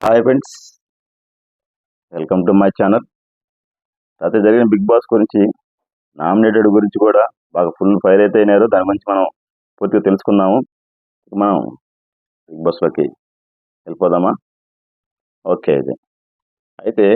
Hi friends welcome to my channel అయితే జరిగిన big boss గురించి నామినేటెడ్ గురించి కూడా బాగా ఫుల్ ఫైర్ అయితే అయినారు. దాని గురించి మనం పూర్తిగా తెలుసుకుందాము. మనం బిగ్ బాస్లోకి వెళ్ళిపోదామా? ఓకే అయితే. అయితే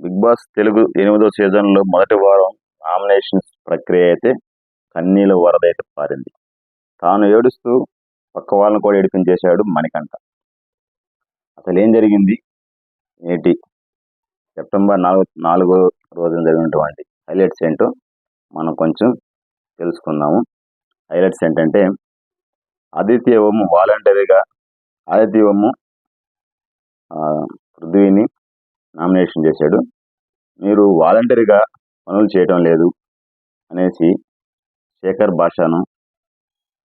బిగ్ బాస్ తెలుగు ఎనిమిదో సీజన్లో మొదటి వారం నామినేషన్స్ ప్రక్రియ అయితే కన్నీల వరద అయితే పారింది. తాను ఏడుస్తూ పక్క వాళ్ళని కూడా ఏడిపించేశాడు మణికంఠ. అసలు ఏం జరిగింది? నేటి సెప్టెంబర్ నాలుగు నాలుగో రోజున జరిగినటువంటి హైలైట్స్ ఏంటో మనం కొంచెం తెలుసుకుందాము. హైలైట్స్ ఏంటంటే ఆదిత్య ఓము వాలంటరీగా ఆదిత్య ఓము పృథ్వీని నామినేషన్ చేశాడు. మీరు వాలంటరీగా పనులు చేయటం లేదు అనేసి శేఖర్ భాషను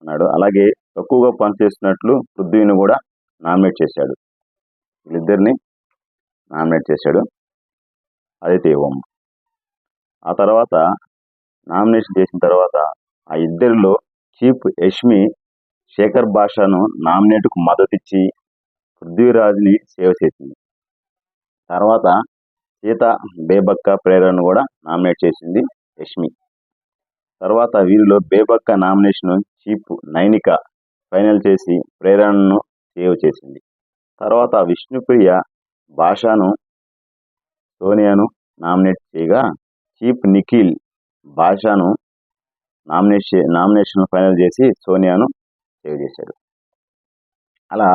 అన్నాడు. అలాగే తక్కువగా పనిచేస్తున్నట్లు పృథ్వీని కూడా నామినేట్ చేశాడు. వీళ్ళిద్దరిని నామినేట్ చేశాడు ఆదిత్య ఓం. ఆ తర్వాత నామినేషన్ చేసిన తర్వాత ఆ ఇద్దరిలో చీఫ్ యష్మి శేఖర్ భాషను నామినేట్కు మద్దతిచ్చి పృథ్వీరాజ్ని సేవ చేసింది. తర్వాత సీత బేబక్క ప్రేరణను కూడా నామినేట్ చేసింది యష్మి. తర్వాత వీరిలో Bebakka nomination chief Nainika final చేసి ప్రేరణను సేవ్ చేసింది. తర్వాత విష్ణుప్రియ భాషను సోనియాను నామినేట్ చేయగా చీఫ్ నిఖిల్ భాషను నామినేషన్ నామినేషన్ ఫైనల్ చేసి సోనియాను సేవ్ చేశాడు. అలా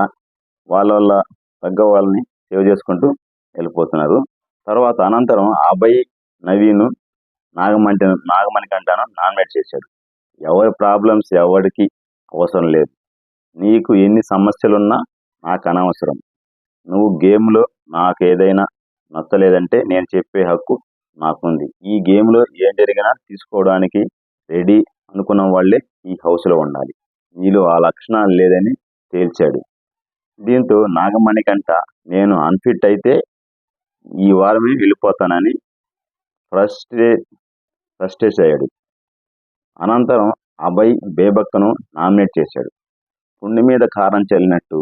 వాళ్ళ వాళ్ళ తగ్గ వాళ్ళని సేవ్ చేసుకుంటూ వెళ్ళిపోతున్నారు. తర్వాత అనంతరం అభయ్ నవీన్ నాగమంటి నాగమణికంటను నామినేట్ చేశాడు. ఎవరి ప్రాబ్లమ్స్ ఎవరికి అవసరం లేదు. నీకు ఎన్ని సమస్యలున్నా నాకు అనవసరం. నువ్వు గేమ్లో నాకు ఏదైనా నచ్చలేదంటే నేను చెప్పే హక్కు నాకుంది. ఈ గేమ్లో ఏం జరిగినా తీసుకోవడానికి రెడీ అనుకున్న వాళ్ళే ఈ హౌస్లో ఉండాలి. నీలో ఆ లక్షణాలు లేదని తేల్చాడు. దీంతో నాగమణికంట నేను అన్ఫిట్ అయితే ఈ వారమే వెళ్ళిపోతానని ఫ్రస్ట్రే ఫ్రస్ట్రేట్ అయ్యాడు. అనంతరం అభయ్ బేబక్కను నామినేట్ చేశాడు. పుండి మీద కారం చల్లినట్టు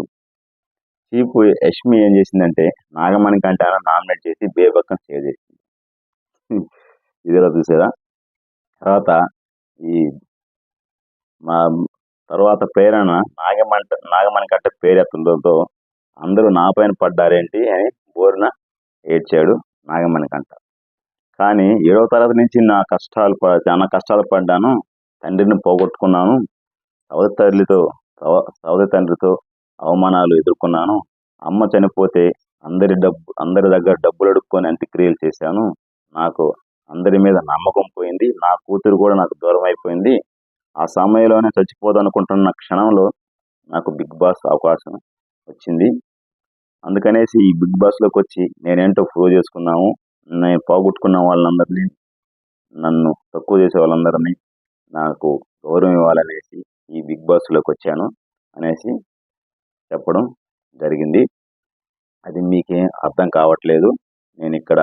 చీఫ్ యష్మి ఏం చేసిందంటే నాగమణి కంటే నామినేట్ చేసి బేబక్కను సేవ్ చేసింది. ఇదిలా చూసారా? తర్వాత ఈ మా తర్వాత ప్రేరణ నాగమంట నాగమణి కంటే పేరెత్తడంతో అందరూ నా పైన పడ్డారేంటి అని బోరున ఏడ్చాడు నాగమణి కంట కానీ ఏడవ తరగతి నుంచి నా కష్టాలు చాలా కష్టాలు పడ్డాను తండ్రిని పోగొట్టుకున్నాను. సవతి తల్లితో సవ- సవతి తండ్రితో అవమానాలు ఎదుర్కొన్నాను. అమ్మ చనిపోతే అందరి డబ్బు అందరి దగ్గర డబ్బులు అడుక్కొని అంత్యక్రియలు చేశాను. నాకు అందరి మీద నమ్మకం పోయింది. నా కూతురు కూడా నాకు దూరం అయిపోయింది. ఆ సమయంలోనే చచ్చిపోదనుకుంటున్న క్షణంలో నాకు బిగ్ బాస్ అవకాశం వచ్చింది. అందుకనేసి ఈ బిగ్ బాస్లోకి వచ్చి నేనేంటో ప్రూవ్ చేసుకున్నాము. నేను పోగొట్టుకున్న వాళ్ళందరినీ నన్ను తక్కువ చేసే వాళ్ళందరినీ నాకు గౌరవం ఇవ్వాలనేసి ఈ బిగ్ బాస్లోకి వచ్చాను అనేసి చెప్పడం జరిగింది. అది మీకేం అర్థం కావట్లేదు. నేను ఇక్కడ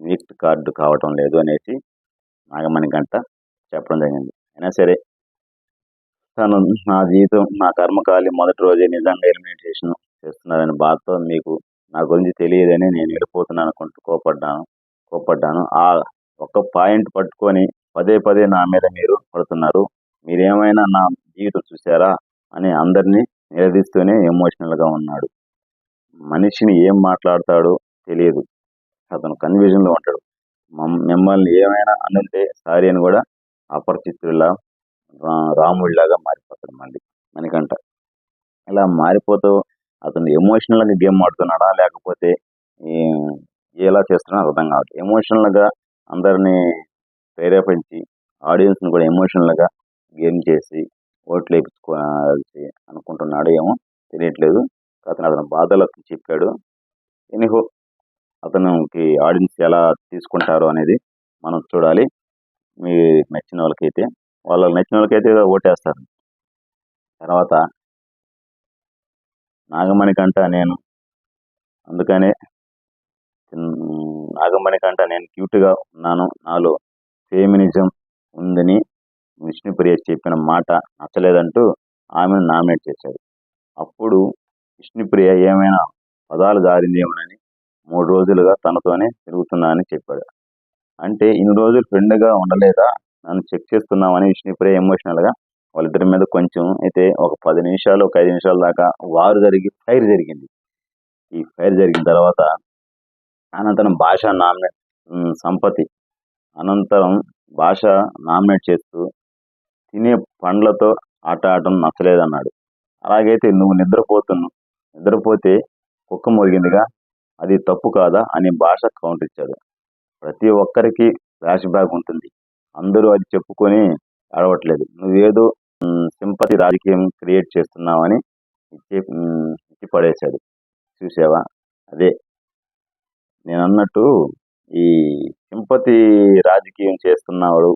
వీక్ కార్డు కావటం లేదు అనేసి నాగమణి గంట చెప్పడం జరిగింది. అయినా సరే తను నా జీవితం నా కర్మకాలి మొదటి రోజే నిజంగా ఎలిమినేషన్ చేస్తున్నారని బాధతో మీకు నా గురించి తెలియదని నేను వెళ్ళిపోతున్నాను అనుకుంటూ కోపడ్డాను కోపడ్డాను. ఆ ఒక్క పాయింట్ పట్టుకొని పదే పదే నా మీద మీరు పడుతున్నారు. మీరేమైనా నా జీవితం చూసారా అని అందరినీ నిలదీస్తూనే ఎమోషనల్గా ఉన్నాడు. మనిషిని ఏం మాట్లాడతాడో తెలియదు. అతను కన్ఫ్యూజన్లో ఉంటాడు. మమ్- మిమ్మల్ని ఏమైనా అనుంటే సారీ అని కూడా అపరిచితుడిలా రా- రాముడిలాగా మారిపోతాడు మళ్ళీ మనకంట ఇలా మారిపోతూ అతను ఎమోషనల్గా గేమ్ ఆడుతున్నాడా లేకపోతే ఎలా చేస్తున్నాడో అర్థం కావట్లేదు. ఎమోషనల్గా అందరినీ ప్రేరేపించి ఆడియన్స్ని కూడా ఎమోషనల్గా గేమ్ చేసి ఓట్లు వేయించుకోవాల్సి అనుకుంటున్నాడు ఏమో తెలియట్లేదు. అతను అతని బాధలకు చెప్పాడు. ఎనిహో అతనికి ఆడియన్స్ ఎలా తీసుకుంటారు అనేది మనం చూడాలి. మీ నచ్చిన వాళ్ళకైతే వాళ్ళకి నచ్చిన వాళ్ళకైతే ఓటేస్తారు. తర్వాత నాగమణి కంట నేను అందుకనే నాగమణి కంట నేను క్యూట్గా ఉన్నాను. నాలో ఫేమినిజం ఉందని విష్ణుప్రియ చెప్పిన మాట నచ్చలేదంటూ ఆమెను నామినేట్ చేశాడు. అప్పుడు విష్ణుప్రియ ఏమైనా పదాలు జారిందేమోనని మూడు రోజులుగా తనతోనే తిరుగుతున్నానని చెప్పాడు. అంటే ఇన్ని రోజులు ఫ్రెండ్గా ఉండలేదా? నన్ను చెక్ చేస్తున్నామని విష్ణుప్రియ ఎమోషనల్గా వాళ్ళిద్దరి మీద కొంచెం అయితే ఒక పది నిమిషాలు ఒక ఐదు నిమిషాల దాకా వారు జరిగి ఫైర్ జరిగింది. ఈ ఫైర్ జరిగిన తర్వాత అనంతరం భాష నామినేట్ సంపతి అనంతరం భాష నామినేట్ చేస్తూ తినే పండ్లతో ఆట ఆడటం నచ్చలేదన్నాడు. అలాగైతే నువ్వు నిద్రపోతున్నావు నిద్రపోతే కుక్క మురిగిందిగా అది తప్పు కాదా అని భాష కౌంటర్ ఇచ్చాడు ప్రతి ఒక్కరికి ర్యాష్ బ్యాక్ ఉంటుంది. అందరూ అది చెప్పుకొని అడవట్లేదు నువ్వేదో సింపతి రాజకీయం క్రియేట్ చేస్తున్నావని ఇచ్చి ఇచ్చి పడేశాడు. చూసావా? అదే. నేను అన్నట్టు ఈ సింపతి రాజకీయం చేస్తున్నవాడు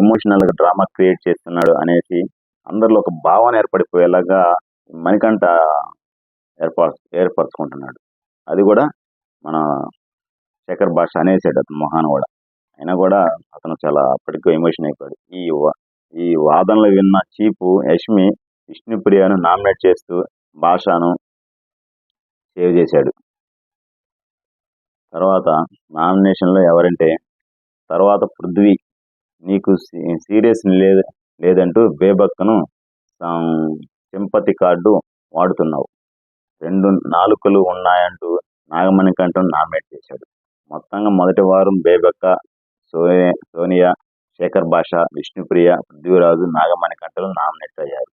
ఎమోషనల్గా డ్రామా క్రియేట్ చేస్తున్నాడు అనేసి అందరిలో ఒక భావన ఏర్పడిపోయేలాగా మణికంఠ ఏర్పర ఏర్పరచుకుంటున్నాడు. అది కూడా మన శేఖర్ భాష అనేసాడు అతను మొహాన కూడా. అయినా కూడా అతను చాలా అప్పటికి ఎమోషన్ అయిపోయాడు. ఈ ఈ వాదనలు విన్న చీపు యష్మి విష్ణుప్రియను నామినేట్ చేస్తూ భాషను సేవ్ చేశాడు. తర్వాత నామినేషన్లో ఎవరంటే తర్వాత పృథ్వీ నీకు సీరియస్ లేదు లేదంటూ బేబక్కను సింపతి కార్డు వాడుతున్నావు. రెండు నాలుకలు ఉన్నాయంటూ నాగమణి కంఠం నామినేట్ చేశాడు. మొత్తంగా మొదటి వారం బేబక్క సోనియా సోనియా శేఖర్ భాష విష్ణుప్రియ పృథ్వీరాజు నాగమణి కంటలు నామినేట్ అయ్యారు.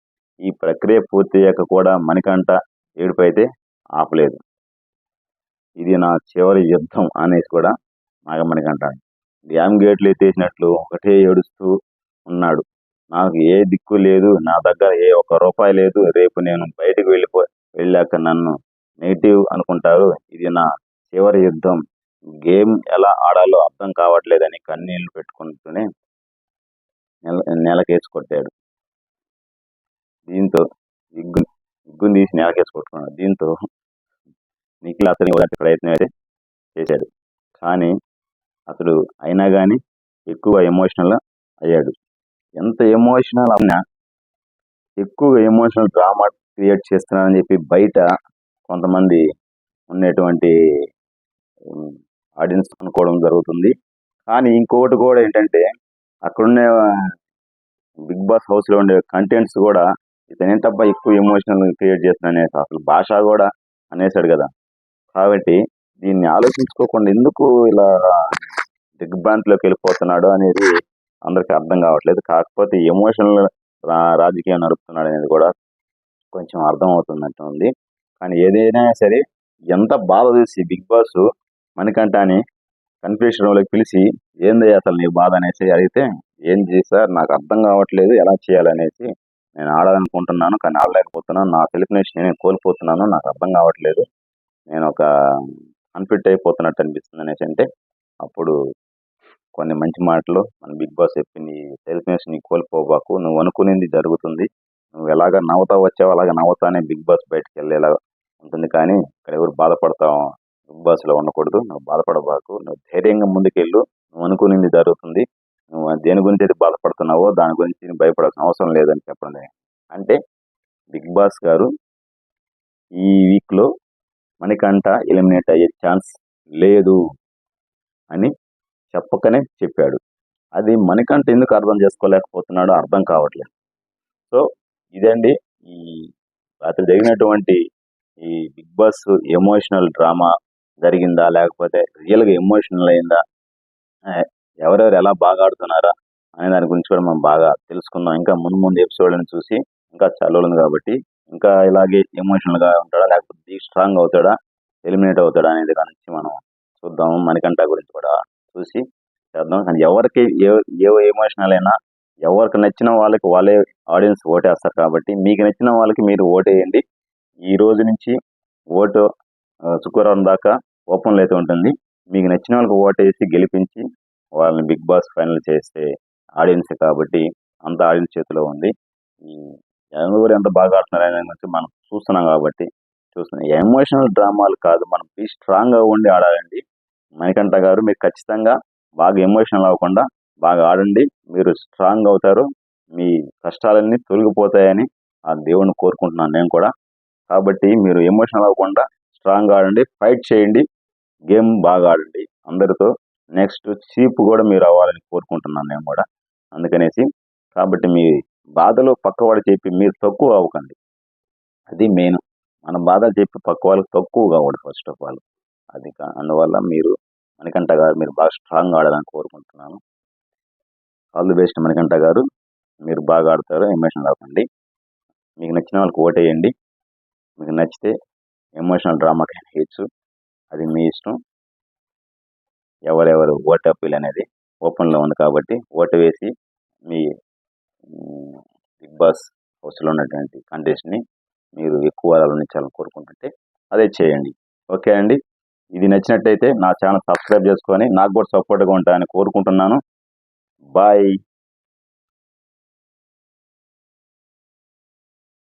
ఈ ప్రక్రియ పూర్తయ్యాక కూడా మణికంఠ ఏడుపైతే ఆపలేదు. ఇది నా చివరి యుద్ధం అనేసి కూడా నాగమణికంఠ డ్యామ్ గేట్లు ఎత్తేసినట్లు ఒకటే ఏడుస్తూ ఉన్నాడు. నాకు ఏ దిక్కు లేదు నా దగ్గర ఏ ఒక్క రూపాయి లేదు రేపు నేను బయటకు వెళ్ళిపో వెళ్ళాక నన్ను నెగిటివ్ అనుకుంటారు. ఇది నా చివరి యుద్ధం. గేమ్ ఎలా ఆడాలో అర్థం కావట్లేదని కన్నీళ్ళు పెట్టుకుంటూనే నెల నెలకేసి కొట్టాడు. దీంతో ఇగ్గు ఇగ్గుని తీసి నెలకేసి కొట్టుకున్నాడు. దీంతో నిఖిల్ అతని ప్రయత్నం అయితే చేశాడు. కానీ అతడు అయినా కానీ ఎక్కువ ఎమోషనల్ అయ్యాడు. ఎంత ఎమోషనల్ అయినా ఎక్కువ ఎమోషనల్ డ్రామా క్రియేట్ చేస్తున్నానని చెప్పి బయట కొంతమంది ఉండేటువంటి ఆడియన్స్ అనుకోవడం జరుగుతుంది. కానీ ఇంకొకటి కూడా ఏంటంటే అక్కడున్న బిగ్ బాస్ హౌస్లో ఉండే కంటెంట్స్ కూడా ఇతను ఎక్కువ ఎమోషనల్ క్రియేట్ చేస్తున్నానే అసలు భాష కూడా అనేసాడు కదా. కాబట్టి దీన్ని ఆలోచించుకోకుండా ఎందుకు ఇలా దిగ్భ్రాంతిలోకి వెళ్ళిపోతున్నాడు అనేది అందరికీ అర్థం కావట్లేదు. కాకపోతే ఎమోషనల్ రాజకీయం నడుపుతున్నాడు అనేది కూడా కొంచెం అర్థం అవుతున్నట్టు ఉంది. కానీ ఏదైనా సరే ఎంత బాధ చూసి బిగ్ బాస్ మణికంఠాని కన్ఫ్యూషన్ రూమ్లోకి పిలిచి ఏంది అసలు నీ బాధ? అనేసి అడిగితే ఏం సార్ నాకు అర్థం కావట్లేదు ఎలా చేయాలనేసి నేను ఆడాలనుకుంటున్నాను కానీ ఆడలేకపోతున్నాను. నా సెల్ఫ్నెస్ నేను కోల్పోతున్నాను నాకు అర్థం కావట్లేదు. నేను ఒక అన్ఫిట్ అయిపోతున్నట్టు అనిపిస్తుంది అనేసి అంటే అప్పుడు కొన్ని మంచి మాటలు మన బిగ్ బాస్ చెప్పింది సెల్ఫ్నెస్ నీ కోల్పోబాకు నువ్వు అనుకునేది జరుగుతుంది. నువ్వు ఎలాగ నవ్వుతా వచ్చావు అలాగ నవ్వుతానే బిగ్ బాస్ బయటకు వెళ్ళేలా ఉంటుంది. కానీ ఇక్కడ ఎవరు బాధపడతావు? బిగ్ బాస్లో ఉండకూడదు. నువ్వు బాధపడబాకు. నువ్వు ధైర్యంగా ముందుకెళ్ళు. నువ్వు అనుకునేది జరుగుతుంది. నువ్వు దేని గురించి అయితే బాధపడుతున్నావో దాని గురించి భయపడాల్సిన అవసరం లేదని చెప్పండి. అంటే బిగ్ బాస్ గారు ఈ వీక్లో మణికంఠ ఎలిమినేట్ అయ్యే ఛాన్స్ లేదు అని చెప్పకనే చెప్పాడు. అది మణికంఠ ఎందుకు అర్థం చేసుకోలేకపోతున్నాడో అర్థం కావట్లేదు. సో ఇదండి ఈ రాత్రి జరిగినటువంటి ఈ బిగ్ బాస్ ఎమోషనల్ డ్రామా జరిగిందా? లేకపోతే రియల్గా ఎమోషనల్ అయిందా? ఎవరెవరు ఎలా బాగా ఆడుతున్నారా? అనే దాని గురించి కూడా మనం బాగా తెలుసుకుందాం. ఇంకా ముందు ముందు ఎపిసోడ్లను చూసి ఇంకా చాలా ఉంది కాబట్టి ఇంకా ఇలాగే ఎమోషనల్గా ఉంటాడా? లేకపోతే స్ట్రాంగ్ అవుతాడా? ఎలిమినేట్ అవుతాడా అనేది దాని నుంచి మనం చూద్దాం. మణికంఠ గురించి కూడా చూసి చేద్దాం. కానీ ఎవరికి ఏ ఏ ఎమోషనల్ అయినా ఎవరికి నచ్చిన వాళ్ళకి వాళ్ళే ఆడియన్స్ ఓటేస్తారు కాబట్టి మీకు నచ్చిన వాళ్ళకి మీరు ఓటేయండి. ఈ రోజు నుంచి ఓటు శుక్రవారం దాకా ఓపెన్లో అయితే ఉంటుంది. మీకు నచ్చిన వాళ్ళకి ఓటేసి గెలిపించి వాళ్ళని బిగ్ బాస్ ఫైనల్ చేస్తే ఆడియన్స్ కాబట్టి అంత ఆడియన్స్ చేతిలో ఉంది. ఎవరు ఎంత బాగా ఆడుతున్నారు అనే గురించి మనం చూస్తున్నాం కాబట్టి చూస్తున్నాయి. ఎమోషనల్ డ్రామాలు కాదు. మనం బీ స్ట్రాంగ్గా ఉండి ఆడాలండి. మణికంఠ గారు మీరు ఖచ్చితంగా బాగా ఎమోషనల్ అవ్వకుండా బాగా ఆడండి. మీరు స్ట్రాంగ్ అవుతారు. మీ కష్టాలన్నీ తొలగిపోతాయని ఆ దేవుణ్ణి కోరుకుంటున్నాను నేను కూడా. కాబట్టి మీరు ఎమోషనల్ అవ్వకుండా స్ట్రాంగ్ ఆడండి. ఫైట్ చేయండి. గేమ్ బాగా ఆడండి. అందరితో నెక్స్ట్ చీప్ కూడా మీరు అవ్వాలని కోరుకుంటున్నాను నేను కూడా. అందుకనేసి కాబట్టి మీ బాధలో పక్కవాడు చెప్పి మీరు తక్కువ అవ్వకండి. అది మెయిన్ మన బాధలు చెప్పి పక్క వాళ్ళకి తక్కువ కావద్దు ఫస్ట్ ఆఫ్ ఆల్ అది కా- అందువల్ల మీరు మణికంఠ గారు మీరు బాగా స్ట్రాంగ్ ఆడాలని కోరుకుంటున్నాను. ఆల్ ది బెస్ట్ మణికంఠ గారు. మీరు బాగా ఆడతారు ఎమోషనల్ అవ్వండి మీకు నచ్చిన వాళ్ళకి ఓటేయండి మీకు నచ్చితే ఎమోషనల్ డ్రామాకి వేయచ్చు అది మీ ఇష్టం. ఎవరెవరు ఓట్ అప్పీల్ అనేది ఓపెన్లో ఉంది కాబట్టి ఓటు వేసి మీ బిగ్ బాస్ హౌస్లో ఉన్నటువంటి కంటెస్ట్ని మీరు ఎక్కువ ఆలోచించాలని కోరుకుంటుంటే అదే చేయండి. ఓకే అండి? ఇది నచ్చినట్టయితే నా ఛానల్ సబ్స్క్రైబ్ చేసుకొని నాకు కూడా సపోర్ట్గా ఉంటాయని కోరుకుంటున్నాను. బాయ్.